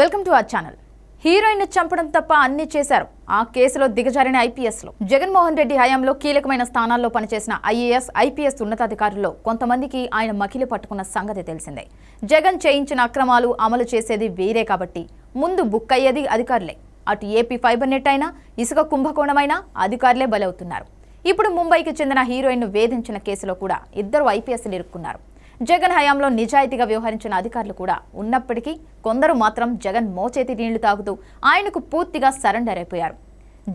Welcome to our channel. Heroine చంపడం తప్ప అన్ని చేశారు. ఆ కేసులో దిగజారిన ఐపీఎస్లో జగన్మోహన్ రెడ్డి హయాంలో కీలకమైన స్థానాల్లో పనిచేసిన ఐఏఎస్ ఐపీఎస్ ఉన్నతాధికారుల్లో కొంతమందికి ఆయన మకిలి పట్టుకున్న సంగతి తెలిసిందే. జగన్ చేయించిన అక్రమాలు అమలు చేసేది వేరే కాబట్టి ముందు బుక్ అయ్యేది అధికారులే. అటు ఏపీ ఫైబర్ నెట్ అయినా ఇసుక కుంభకోణమైనా అధికారులే బలవుతున్నారు. ఇప్పుడు ముంబైకి చెందిన హీరోయిన్ను వేధించిన కేసులో కూడా ఇద్దరు ఐపీఎస్లు ఇరుక్కున్నారు. జగన్ హయాంలో నిజాయితీగా వ్యవహరించిన అధికారులు కూడా ఉన్నప్పటికీ కొందరు మాత్రం జగన్ మోచేతి నీళ్ళు తాగుతూ ఆయనకు పూర్తిగా సరెండర్ అయిపోయారు.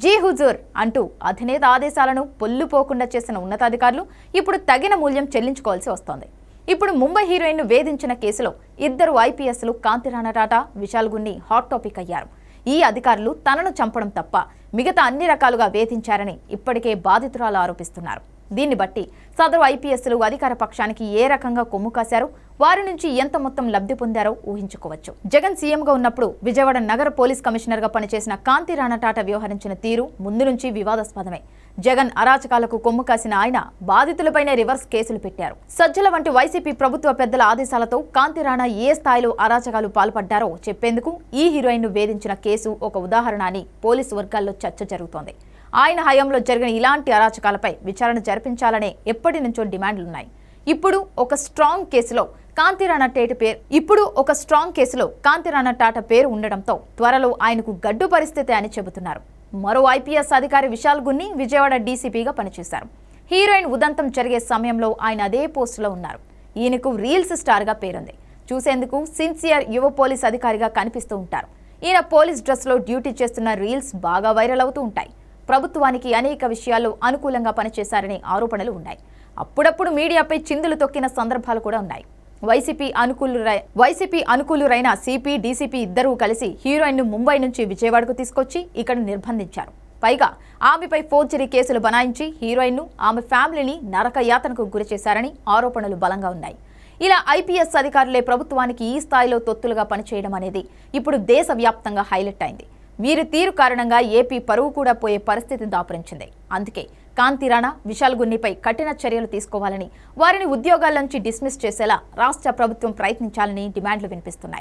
జీ హుజూర్ అంటూ అధినేత ఆదేశాలను పొల్లుపోకుండా చేసిన ఉన్నతాధికారులు ఇప్పుడు తగిన మూల్యం చెల్లించుకోవాల్సి వస్తోంది. ఇప్పుడు ముంబై హీరోయిన్ను వేధించిన కేసులో ఇద్దరు ఐపీఎస్లు కాంతిరాణ టాటా విశాల్ గున్ని హాట్ టాపిక్ అయ్యారు. ఈ అధికారులు తనను చంపడం తప్ప మిగతా అన్ని రకాలుగా వేధించారని ఇప్పటికే బాధితురాలు ఆరోపిస్తున్నారు. దీన్ని బట్టి సదరు ఐపీఎస్లు అధికార పక్షానికి ఏ రకంగా కొమ్ము కాశారో వారి నుంచి ఎంత మొత్తం లబ్ధి పొందారో ఊహించుకోవచ్చు. జగన్ సీఎంగా ఉన్నప్పుడు విజయవాడ నగర పోలీస్ కమిషనర్గా పనిచేసిన కాంతి రాణటాట టాటా వ్యవహరించిన తీరు ముందు నుంచి వివాదాస్పదమే. జగన్ అరాచకాలకు కొమ్ము కాసిన ఆయన బాధితులపైనే రివర్స్ కేసులు పెట్టారు. సజ్జల వంటి వైసీపీ ప్రభుత్వ పెద్దల ఆదేశాలతో కాంతి రాణా ఏ స్థాయిలో అరాచకాలు పాల్పడ్డారో చెప్పేందుకు ఈ హీరోయిన్ను వేధించిన కేసు ఒక ఉదాహరణ అని పోలీసు వర్గాల్లో చర్చ జరుగుతోంది. ఆయన హయాంలో జరిగిన ఇలాంటి అరాచకాలపై విచారణ జరిపించాలనే ఎప్పటి నుంచో డిమాండ్లున్నాయి. ఇప్పుడు ఒక స్ట్రాంగ్ కేసులో కాంతిరాణా టేట పేరు ఇప్పుడు ఒక స్ట్రాంగ్ కేసులో కాంతిరాణా టాటా పేరు ఉండడంతో త్వరలో ఆయనకు గడ్డు పరిస్థితి అని చెబుతున్నారు. మరో ఐపీఎస్ అధికారి విశాల్ గున్ని విజయవాడ డీసీపీగా పనిచేశారు. హీరోయిన్ ఉదంతం జరిగే సమయంలో ఆయన అదే పోస్టులో ఉన్నారు. ఈయనకు రీల్స్ స్టార్గా పేరుంది. చూసేందుకు సిన్సియర్ యువ పోలీస్ అధికారిగా కనిపిస్తూ ఉంటారు. ఈయన పోలీస్ డ్రెస్లో డ్యూటీ చేస్తున్న రీల్స్ బాగా వైరల్ అవుతూ ఉంటాయి. ప్రభుత్వానికి అనేక విషయాల్లో అనుకూలంగా పనిచేశారనే ఆరోపణలు ఉన్నాయి. అప్పుడప్పుడు మీడియాపై చిందులు తొక్కిన సందర్భాలు కూడా ఉన్నాయి. వైసీపీ అనుకూలురై వైసీపీ అనుకూలురైన సిపి డీసీపీ ఇద్దరూ కలిసి హీరోయిన్ను ముంబై నుంచి విజయవాడకు తీసుకొచ్చి ఇక్కడ నిర్బంధించారు. పైగా ఆమెపై ఫోర్జరీ కేసులు బనాయించి హీరోయిన్ను ఆమె ఫ్యామిలీని నరకయాతనకు గురిచేశారని గురి చేశారని ఆరోపణలు బలంగా ఉన్నాయి. ఇలా ఐపీఎస్ అధికారులే ప్రభుత్వానికి ఈ స్థాయిలో తొత్తులుగా పనిచేయడం అనేది ఇప్పుడు దేశవ్యాప్తంగా హైలైట్ అయింది. వీరి తీరు కారణంగా ఏపీ పరువు కూడా పోయే పరిస్థితి దాపురించింది. అందుకే కాంతి రాణా విశాల్ గున్నిపై కఠిన చర్యలు తీసుకోవాలని వారిని ఉద్యోగాల నుంచి డిస్మిస్ చేసేలా రాష్ట్ర ప్రభుత్వం ప్రయత్నించాలని డిమాండ్లు వినిపిస్తున్నాయి.